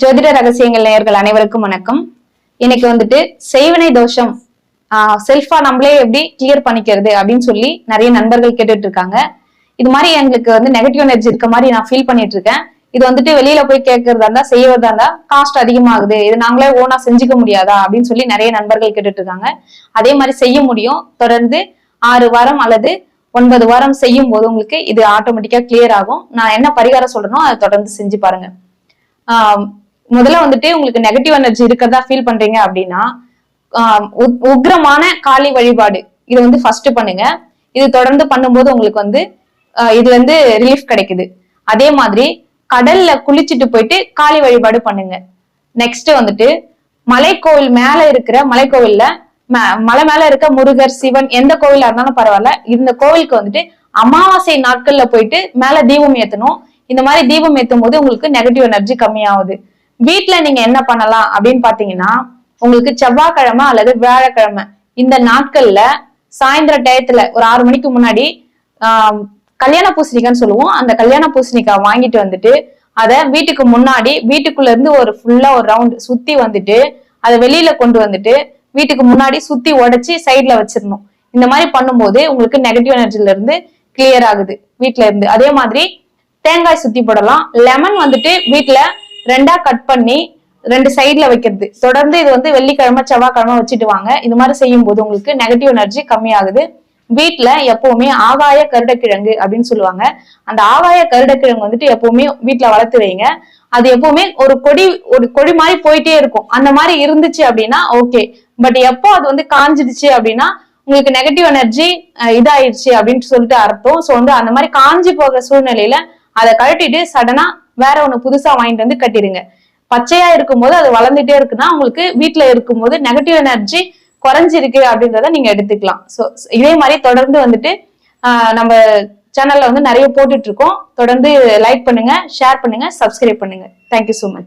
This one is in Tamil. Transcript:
ஜோதிட ரகசியங்கள் நேயர்கள் அனைவருக்கும் வணக்கம். இன்னைக்கு வந்துட்டு செய்வினை தோஷம் செல்ஃபா நம்மளே எப்படி கிளியர் பண்ணிக்கிறது அப்படின்னு சொல்லி நிறைய நண்பர்கள் கேட்டுட்டு இருக்காங்க. இது மாதிரி எங்களுக்கு வந்து நெகட்டிவ் எனர்ஜி இருக்க மாதிரி நான் ஃபீல் பண்ணிட்டு இருக்கேன். இது வந்துட்டு வெளியில போய் கேட்கறதா இருந்தா செய்யறதா இருந்தா காஸ்ட் அதிகமாகுது. இது நாங்களே ஓனா செஞ்சுக்க முடியாதா அப்படின்னு சொல்லி நிறைய நண்பர்கள் கேட்டுட்டு இருக்காங்க. அதே மாதிரி செய்ய முடியும். தொடர்ந்து ஆறு வாரம் அல்லது ஒன்பது வாரம் செய்யும் போது உங்களுக்கு இது ஆட்டோமேட்டிக்கா கிளியர் ஆகும். நான் என்ன பரிகாரம் சொல்றேனோ அதை தொடர்ந்து செஞ்சு பாருங்க. முதல்ல வந்துட்டு உங்களுக்கு நெகட்டிவ் எனர்ஜி இருக்கிறதா ஃபீல் பண்றீங்க அப்படின்னா உக்- உக்ரமான காளி வழிபாடு. இது வந்து ஃபர்ஸ்ட் பண்ணுங்க. இது தொடர்ந்து பண்ணும்போது உங்களுக்கு வந்து இது இதுல இருந்து ரிலீஃப் கிடைக்குது. அதே மாதிரி கடல்ல குளிச்சுட்டு போயிட்டு காளி வழிபாடு பண்ணுங்க. நெக்ஸ்ட் வந்துட்டு மலைக்கோவில் மேல இருக்கிற மலைக்கோவில்ல மலை மேல இருக்க முருகர் சிவன் எந்த கோவிலா இருந்தாலும் பரவாயில்ல. இந்த கோவிலுக்கு வந்துட்டு அமாவாசை நாட்கள்ல போயிட்டு மேல தீபம் ஏத்தணும். இந்த மாதிரி தீபம் ஏத்தும் போது உங்களுக்கு நெகட்டிவ் எனர்ஜி கம்மியாகுது. வீட்டுல நீங்க என்ன பண்ணலாம் அப்படின்னு பாத்தீங்கன்னா உங்களுக்கு செவ்வாய்க்கிழமை அல்லது வியாழக்கிழமை. இந்த நாட்கள்ல சாயந்தர டயத்துல ஒரு ஆறு மணிக்கு முன்னாடி ஆஹ் கல்யாண பூசணிக்கான்னு சொல்லுவோம். அந்த கல்யாண பூசணிக்காய் வாங்கிட்டு வந்துட்டு அதை வீட்டுக்கு முன்னாடி வீட்டுக்குள்ள இருந்து ஒரு ஃபுல்லா ஒரு ரவுண்ட் சுத்தி வந்துட்டு அதை வெளியில கொண்டு வந்துட்டு வீட்டுக்கு முன்னாடி சுத்தி உடைச்சி சைட்ல வச்சிடணும். இந்த மாதிரி பண்ணும்போது உங்களுக்கு நெகட்டிவ் எனர்ஜில இருந்து கிளியர் ஆகுது வீட்டுல இருந்து. அதே மாதிரி தேங்காய் சுத்தி போடலாம். லெமன் வந்துட்டு வீட்டுல ரெண்டா கட் பண்ணி ரெண்டு சைட்ல வைக்கிறது. தொடர்ந்து இது வந்து வெள்ளிக்கிழமை செவ்வாய்க்கிழமை வச்சுட்டு வாங்க. இந்த மாதிரி செய்யும் போது உங்களுக்கு நெகட்டிவ் எனர்ஜி கம்மியாகுது. வீட்டுல எப்பவுமே ஆகாய கருடக்கிழங்கு அப்படின்னு சொல்லுவாங்க. அந்த ஆகாய கருடக்கிழங்கு வந்துட்டு எப்பவுமே வீட்டுல வளர்த்து வைங்க. அது எப்பவுமே ஒரு கொடி ஒரு கொடி மாதிரி போயிட்டே இருக்கும். அந்த மாதிரி இருந்துச்சு அப்படின்னா ஓகே பட் எப்போ அது வந்து காஞ்சிடுச்சு அப்படின்னா உங்களுக்கு நெகட்டிவ் எனர்ஜி இதாயிடுச்சு அப்படின்னு சொல்லிட்டு அர்த்தம். சோ வந்து அந்த மாதிரி காஞ்சி போகிற சூழ்நிலையில அதை கழட்டிட்டு சடனா வேற ஒண்ணு புதுசா வாங்கிட்டு வந்து கட்டிடுங்க. பச்சையா இருக்கும்போது அது வளர்ந்துட்டே இருக்குன்னா உங்களுக்கு வீட்டுல இருக்கும்போது நெகட்டிவ் எனர்ஜி குறைஞ்சிருக்கு அப்படின்றத நீங்க எடுத்துக்கலாம். சோ இதே மாதிரி தொடர்ந்து வந்துட்டு நம்ம சேனல்ல வந்து நிறைய போட்டுட்டு இருக்கோம். தொடர்ந்து லைக் பண்ணுங்க ஷேர் பண்ணுங்க சப்ஸ்கிரைப் பண்ணுங்க. Thank you so much